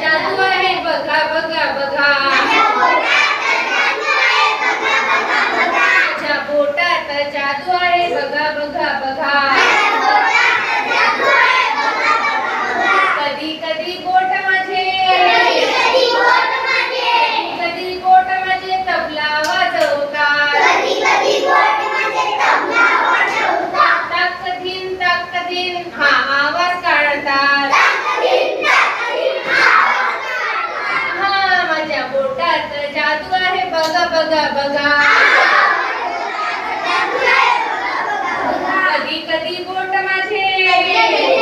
जादू आहे बघा बघा बघा. माझ्या बोटात जादू आहे बघा बघा बघा. બગા બગા બગા કદી કદી બોટમાં છે કદી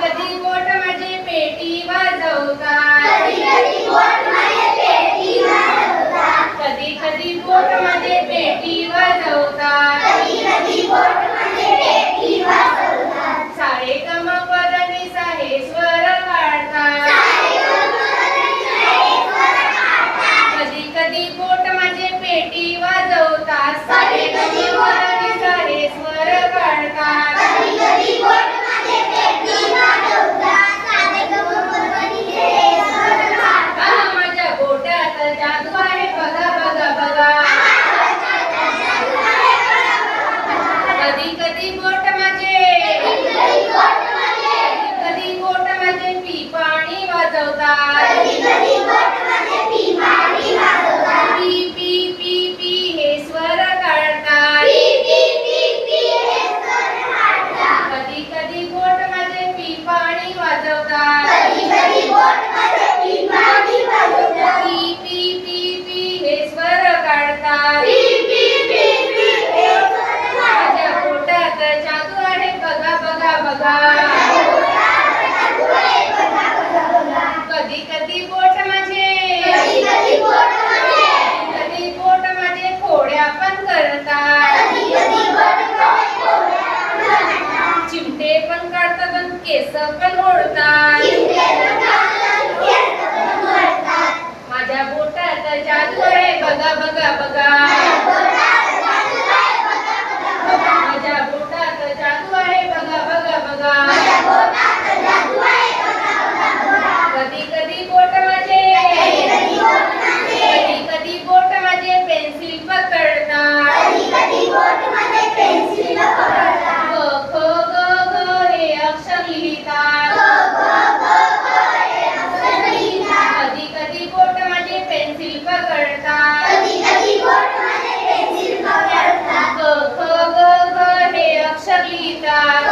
કદી બોટમાં છે પેટી વાજવતા. કદી કદી બોટમાં છે પેટી વાજવતા. કદી કદી બોટમાં કદી કદી ગોટ મજે. કદી ગોટ મજે. કદી ગોટ મજે. પી પાણી વાજવતા पण काढतात आणि केस पण ओढतात माझ्या बोटात जादू आहे बघा बघा बघा. Bye.